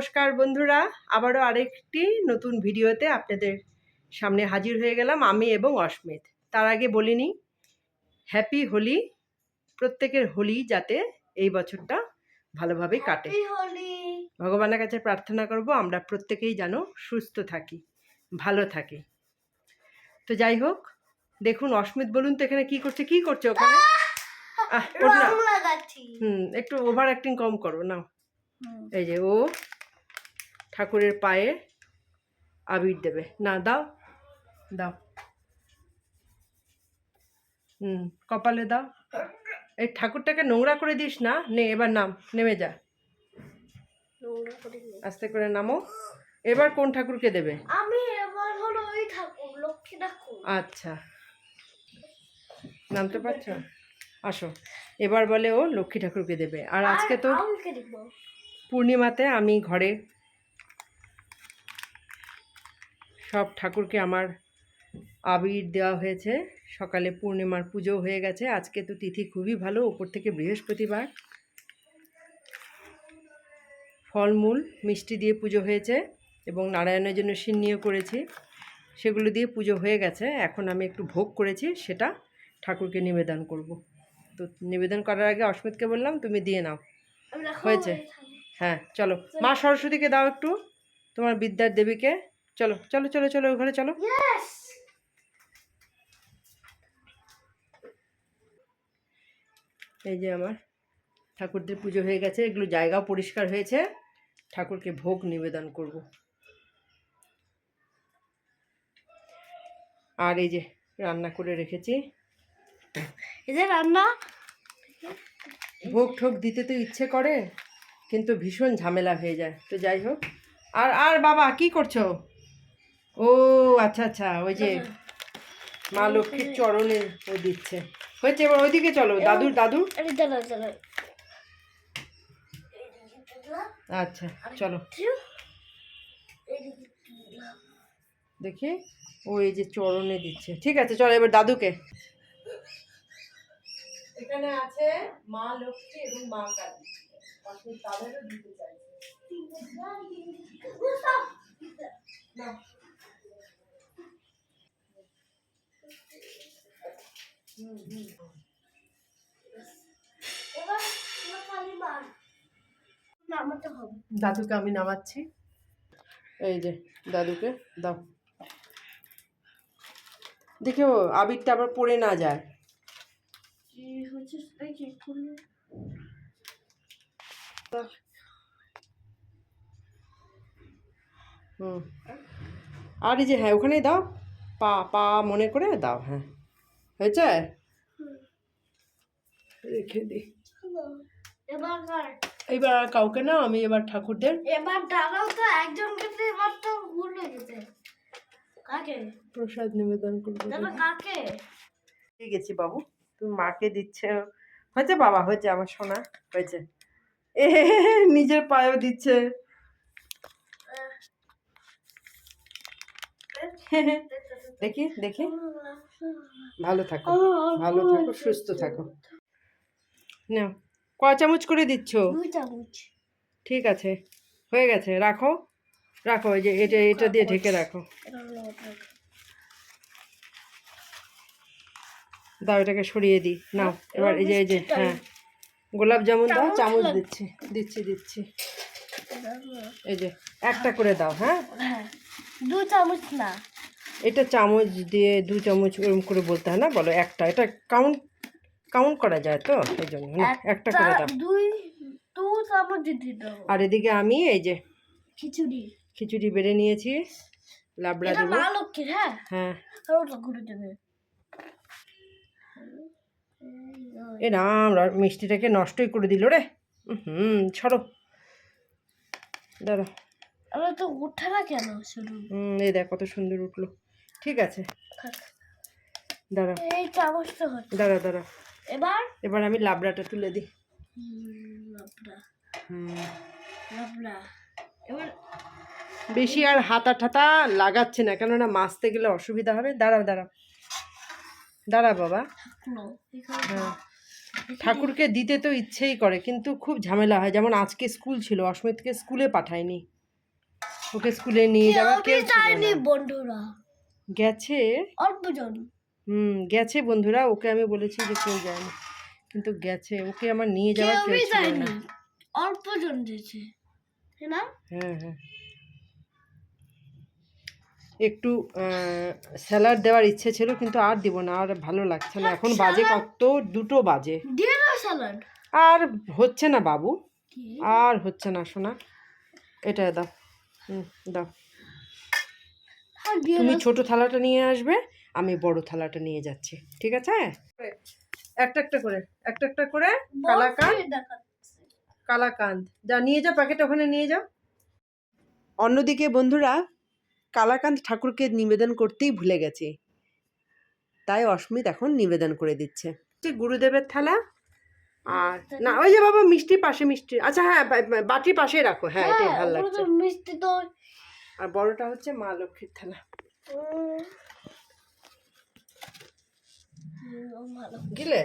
নমস্কার বন্ধুরা আবারও আরেকটি নতুন ভিডিওতে আপনাদের সামনে হাজির হয়ে গেলাম আমি এবং অস্মিত। তার আগে বলিনি হ্যাপি হোলি প্রত্যেকের হোলি যাতে এই বছরটা ভালোভাবে কাটে। ভগবানের কাছে প্রার্থনা করব আমরা প্রত্যেকেই যেন সুস্থ থাকি ভালো থাকি। তো যাই হোক দেখুন অস্মিত বলুন তো এখানে কি করছে কি করছে ওখানে। হুম একটু ওভার অ্যাক্টিং কম করো না এই যে ও ঠাকুরের পায়ে আবির দেবে। না দাও। দাও। হুম কপালে দাও। এই ঠাকুরটাকে নোংরা করে দিস না। নে এবার নাম। নেমে যা। আস্তে করে নামো। এবার কোন ঠাকুরকে দেবে? আমি এবার হলো ওই ঠাকুর লক্ষ্মী ঠাকুর। আচ্ছা। নামতে পারছ? আসো। এবার বলে ও লক্ষ্মী ঠাকুরকে দেবে। আর আজকে তো পূর্ণিমাতে আমি ঘরে সব ঠাকুরকে আমার আবির দেওয়া হয়েছে। সকালে পূর্ণিমার পুজো হয়ে গেছে। আজকে তো তিথি খুবই ভালো ওপর থেকে বৃহস্পতিবার। ফলমূল মিষ্টি দিয়ে পুজো হয়েছে এবং নারায়ণের জন্য সিন্নিও করেছি। সেগুলো দিয়ে পুজো হয়ে গেছে। এখন আমি একটু ভোগ করেছি সেটা ঠাকুরকে নিবেদন করব। তো নিবেদন করার আগে অস্মিতকে বললাম তুমি দিয়ে নাও। হয়েছে। হ্যাঁ চলো। মা সরস্বতীকে দাও একটু তোমার বিদ্যার দেবীকে। চলো চলো চলো চলো ওখানে চলো। Yes! এই যে আমার ঠাকুরদের পুজো হয়ে গেছে এগুলো জায়গাও পরিষ্কার হয়েছে। ঠাকুরকে ভোগ নিবেদন করব। আর এই যে রান্না করে রেখেছি। এই যে রান্না। ভোগ ঠোক দিতে তো ইচ্ছে করে কিন্তু ভীষণ ঝামেলা হয়ে যায়। তো যাই হোক। আর আর বাবা কি করছ? ও আচ্ছা আচ্ছা ওই যে মা লক্ষ্মীর চরণে ও দিচ্ছে। হয়েছে এবার ওইদিকে চলো দাদুর দাদু? আচ্ছা চলো। দেখি ও এই যে চরণে দিচ্ছে। ঠিক আছে চলো এবার দাদুকে। এখানে আছে মা লক্ষ্মী এবং মা কালী। তাদেরও দিতে চাইছে। না। নামাতে হবে। দাদুকে আমি নামাচ্ছি। এই যে দাদুকে দাও। দেখো আবিরটা আবার পড়ে না যায়। হুম। আর এই যে হ্যাঁ ওখানেই দাও। পা পা মনে করে দাও হ্যাঁ। হয়েছে? রেখে দিই। এবার আর কাউকে না আমি এবার ঠাকুরদের এবার দাঁড়াও তো একজনকে তো এবার তো ভুল হয়ে গেছে। কাকে? প্রসাদ নিবেদন করব দাদা কাকে? দিয়ে গেছি বাবু তুমি মাকে দিচ্ছে। হয়েছে বাবা হয়েছে আমার সোনা হয়েছে। এ নিজের পায়েও দিচ্ছে। দেখি দেখি। ভালো থাকো ভালো থাকো সুস্থ থাকো। না ক চামচ করে দিচ্ছ? চামচ। ঠিক আছে। হয়ে গেছে। রাখো। রাখো এই যে এটা এটা দিয়ে ঢেকে রাখো। দাও এটাকে সরিয়ে দিই। নাও এবার এই যে এই যে হ্যাঁ। গোলাপ জামুন দাও চামচ দিচ্ছি দিচ্ছি দিচ্ছি। এই যে একটা করে দাও হ্যাঁ। হ্যাঁ। দু চামচ না। এটা চামচ দিয়ে দু চামচ ওরকম করে বলতে হয় না? বলো একটা এটা কাউন্ট কাউন্ট করা যায় তো? এই জন্য একটা করে দাও। দুই দু চামচ দিতে দেবো আর এদিকে আমি এই যে খিচুড়ি। খিচুড়ি বেড়ে নিয়েছি লাবড়া এটা দেবো। মা লক্ষ্মীর হ্যাঁ? হ্যাঁ। আর ওটা ঘুরে দেবে। এ রাম মিষ্টিটাকে নষ্টই করে দিল রে। হুম ছড়ো। দাঁড়া আমরা তো উঠে না কেন? শুরু হুম এই দেখ কত সুন্দর উঠল। ঠিক আছে। দাঁড়া এই চামচটা হচ্ছে। দাঁড়া দাঁড়া এবার? এবার আমি লাবড়াটা তুলে দিই। লাবড়া। হুম। লাবড়া। এবার বেশি আর হাতা ঠাতা লাগাচ্ছে না কেননা মাছতে গেলে অসুবিধা হবে। দাঁড়াও দাঁড়াও। দাঁড়া বাবা। হ্যাঁ। ঠাকুরকে দিতে তো ইচ্ছেই করে কিন্তু খুব ঝামেলা হয়। যেমন আজকে স্কুল ছিল অস্মিতকে স্কুলে পাঠায়নি। ওকে স্কুলে নিয়ে যাওয়া কেউ বন্ধুরা? গেছে। অল্পজন। হুম গেছে বন্ধুরা ওকে আমি বলেছি যে কেউ যায়নি। কিন্তু গেছে ওকে আমার নিয়ে যাওয়ার কেউ ছিল না। অল্পজন দিয়েছে তাই না? হ্যাঁ হ্যাঁ। একটু স্যালাড দেওয়ার ইচ্ছে ছিল কিন্তু আর দিব না আর ভালো লাগছে না। এখন বাজে কত? দুটো বাজে। আর হচ্ছে না বাবু। আর হচ্ছে না শোনা এটা দাও। হুম দাও। হ্যাঁ তুমি ছোট থালাটা নিয়ে আসবে আমি বড় থালাটা নিয়ে যাচ্ছি। ঠিক আছে? একটা একটা করে একটা একটা করে কালাকান। বরফি কালাকান্দ। যা নিয়ে যাও প্যাকেট ওখানে নিয়ে যাও। অন্যদিকে বন্ধুরা কালাকান্দ ঠাকুরকে নিবেদন করতেই ভুলে গেছি। তাই অস্মিত এখন নিবেদন করে দিচ্ছে। গুরুদেবের থালা। আর না ওই যে বাবা মিষ্টি পাশে মিষ্টি। আচ্ছা হ্যাঁ বাটির পাশে রাখো। হ্যাঁ এটাই হ্যাঁ, ভালো লাগছে। মিষ্টি তো আর বড়টা হচ্ছে মা লক্ষ্মীর থালা। গেলে?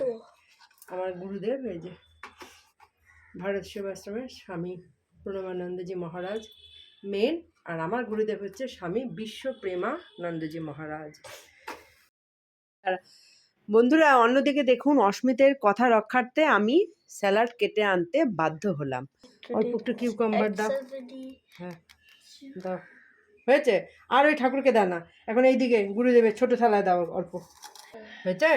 তো আমার গুরুদেব এই যে ভারত সেবাশ্রমের স্বামী প্রণবানন্দজি মহারাজ মেন আর আমার গুরুদেব হচ্ছে স্বামী বিশ্বপ্রেমানন্দজি মহারাজ। আর বন্ধুরা অন্যদিকে দেখুন অস্মিতের কথা রক্ষার্থে আমি স্যালাড কেটে আনতে বাধ্য হলাম। অল্প একটু কিউকাম্বার দাও। হ্যাঁ। দাও। হয়েছে? আর ওই ঠাকুরকে দাও না। এখন এইদিকে গুরুদেবের ছোট থালায় দাও অল্প। হয়েছে?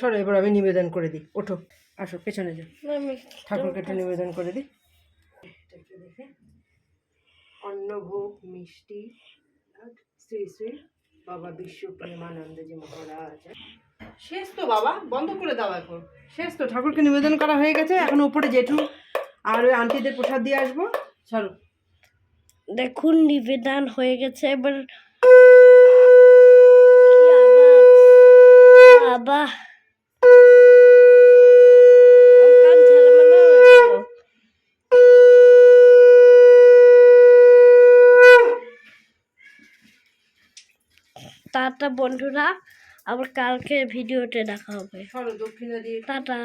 সরো এবার আমি নিবেদন করে দিই। ওঠো আসো পেছনে যাও। ঠাকুরকে একটু নিবেদন করে দিই। অন্নভোগ মিষ্টি শ্রী শ্রী বাবা বিশ্ব প্রেমানন্দজি মহারাজ। শেষ তো বাবা বন্ধ করে দাও এখন। শেষ তো ঠাকুরকে নিবেদন করা হয়ে গেছে। এখন উপরে জেঠু আর ওই আন্টিদের প্রসাদ দিয়ে আসব। চলো দেখুন নিবেদন হয়ে গেছে এবার আবার। টাটা বন্ধুরা আবার কালকে ভিডিওতে দেখা হবে টাটা